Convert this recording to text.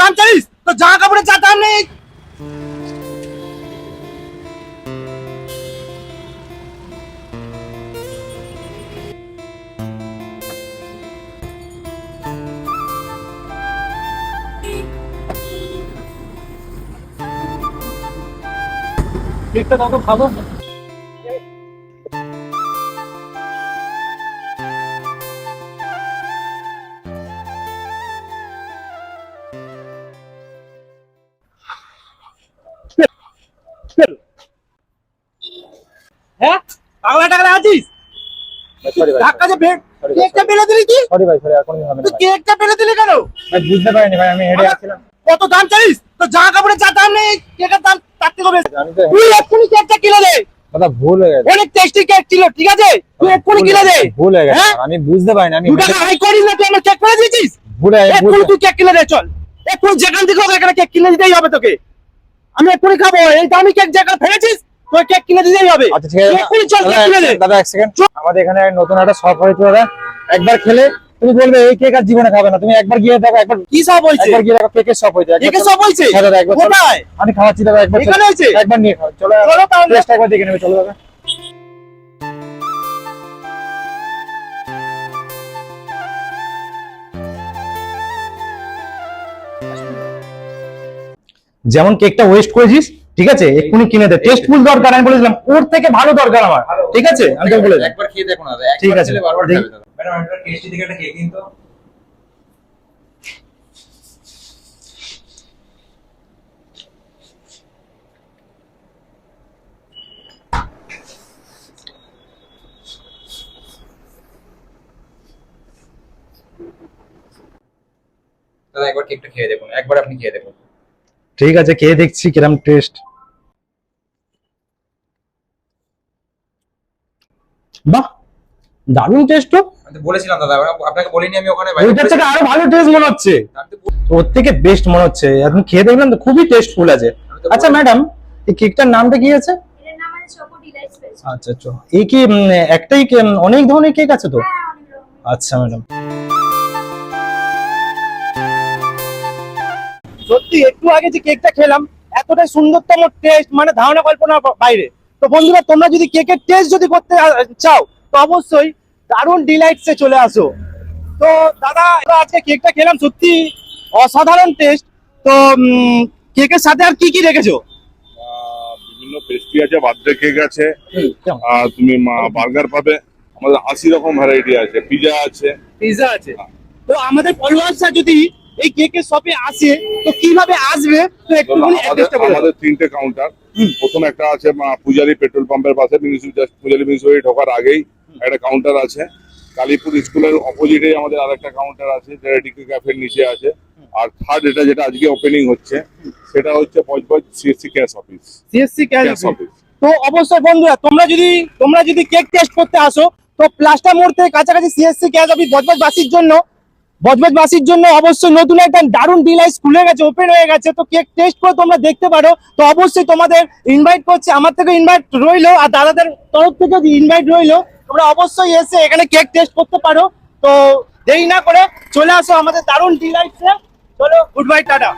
দাম চালিস তো জামা কাপড়ের যা দাম নেই কেকটা কত খাব হ্যাঁ? পাগলা আছিস? ধাক্কা যে বেড কেকটা ফেলে দিলি কি? সরি ভাই সরি আর কোনোদিন হবে না কেকটা ফেলে দিলি কেন? ভাই বুঝতে পারিনি ভাই আমি হেডে আসছিলাম। কত দাম চালিস তো জামা কাপড়ের যা দাম নেই কেকের দাম তার থেকে বেশি। তুই এক্ষুনি কেকটা কিনে দে। দাদা ভুল হয়ে গেছে। অনেক টেস্টি কেক ছিল ঠিক আছে? তুই এক্ষুনি কিনে দে। ভুল হয়ে গেছে। হ্যাঁ? আমি বুঝতে পারিনি আমি দু হাই করিস না তুই আমার কেক ফেলে দিয়েছিস? ভুল হয়ে গেছে, এক্ষুনি তুই কেক কিনে দে চল। এক্ষুনি যেখান থেকে হোক এখানে কেক কিনে দিতেই হবে তোকে। আমি এক্ষুনি খাব এই দামি কেক যেখানে ফেলেছিস তোর কেক কিনে দিতেই হবে। আচ্ছা ঠিক আছে। চল কেক কিনে দে। দাদা এক সেকেন্ড আমাদের এখানে নতুন একটা শপ হয়েছে দাদা। একবার খেলে তুমি বলবে এই কেক আর জীবনে খাবে না। তুমি একবার গিয়ে দেখো একবার কি সব হয়েছে? একবার গিয়ে দেখো কেকের শপ হয়েছে। কেকের। সব হয়েছে? হ্যাঁ দাদা একবার কোথায়? আমি খাওয়াচ্ছি দাদা একবার। এখানে হয়েছে? একবার নিয়ে খাও। চলো চলো তাহলে। টেস্ট একবার দেখে নেবে চলো দাদা। যেমন কেকটা ওয়েস্ট করেছিস ঠিক আছে? এক্ষুনি কিনে দে। টেস্টফুল দরকার আমি বলেছিলাম ওর থেকে ভালো দরকার আমার। ঠিক আছে? আমি তোকে বলে দিলাম। একবার খেয়ে দেখো না দাদা ঠিক একবার আছে। বারবার দেখি। খাবে দাদা। ম্যাডাম একটা টেস্টি দিকে একটা কেক দিন তো। একবার কেকটা খেয়ে দেখুন একবার আপনি খেয়ে দেখুন। ঠিক আছে খেয়ে দেখছি কিরম টেস্ট বাহ দারুণ টেস্ট তো। বলেছিলাম দাদা আপনাকে বলিনি আমি ওখানে ওইটার থেকে আরও ভালো টেস্ট মনে হচ্ছে। ওর থেকে বেস্ট মনে হচ্ছে। এখন খেয়ে দেখলাম তো খুবই টেস্টফুল আছে। আচ্ছা ম্যাডাম এই কেকটার নামটা কি আছে? আচ্ছা আচ্ছা। এই কি একটাই কে- অনেক ধরনের কেক আছে তো? হ্যাঁ আচ্ছা ম্যাডাম সত্যি একটু আগে যে কেকটা খেলাম এতটাই সুন্দরতম টেস্ট মানে ধারণা কল্পনার বা- বাইরে। তো বন্ধুরা তোমরা যদি কেকের টেস্ট যদি করতে চাও তো অবশ্যই দারুণ ডিলাইটসে চলে আসো। তো দাদা আজকে কেকটা খেলাম সত্যি অসাধারণ টেস্ট তো কেকের সাথে আর কি কি রেখেছো? বিভিন্ন পেস্ট্রি আছে বার্থডে কেক আছে। আর তুমি বার্গার পাবে। আমাদের আশি রকম ভ্যারাইটি আছে পিজা আছে। আছে। তো আমাদের ফলোয়ার্সরা যদি এই কেকের শপে আসে তো কীভাবে আসবে? তো একটুখানি অ্যাড্রেসটা বলে দাও। আমাদের তিনটে কাউন্টার প্রথম একটা আছে পূজারি পেট্রোল পাম্পের পাশে পূজারি মিউনিসিপালিটি ঢোকার আগেই একটা কাউন্টার আছে। কালীপুর স্কুলের অপোজিটে আমাদের আরেকটা কাউন্টার আছে যেটা ডিকে ক্যাফের নিচে আছে। আর থার্ড এটা যেটা আজকে ওপেনিং হচ্ছে সেটা হচ্ছে Budge Budge CSC cash office CSC cash cash office তো অবশ্যই বন্ধুরা তোমরা যদি তোমরা যদি কেক টেস্ট করতে আসো তো প্লাস্টার মোড় থেকে কাছাকাছি সিএসসি ক্যাশ অফিস বজবজবাসীর জন্য বজবজবাসীর জন্য অবশ্যই নতুন একটা দারুণ ডিলাইস খুলে গেছে ওপেন হয়ে গেছে। তো কেক টেস্ট করে তোমরা দেখতে পারো। তো অবশ্যই তোমাদের ইনভাইট করছে, আমার থেকে ইনভাইট রইল আর দাদাদের তরফ থেকে ইনভাইট রইল। তোমরা অবশ্যই এসে এখানে কেক টেস্ট করতে পারো। তো দেরি না করে চলে আসো আমাদের দারুণ ডিলাইটসে চলো গুড বাই টাটা।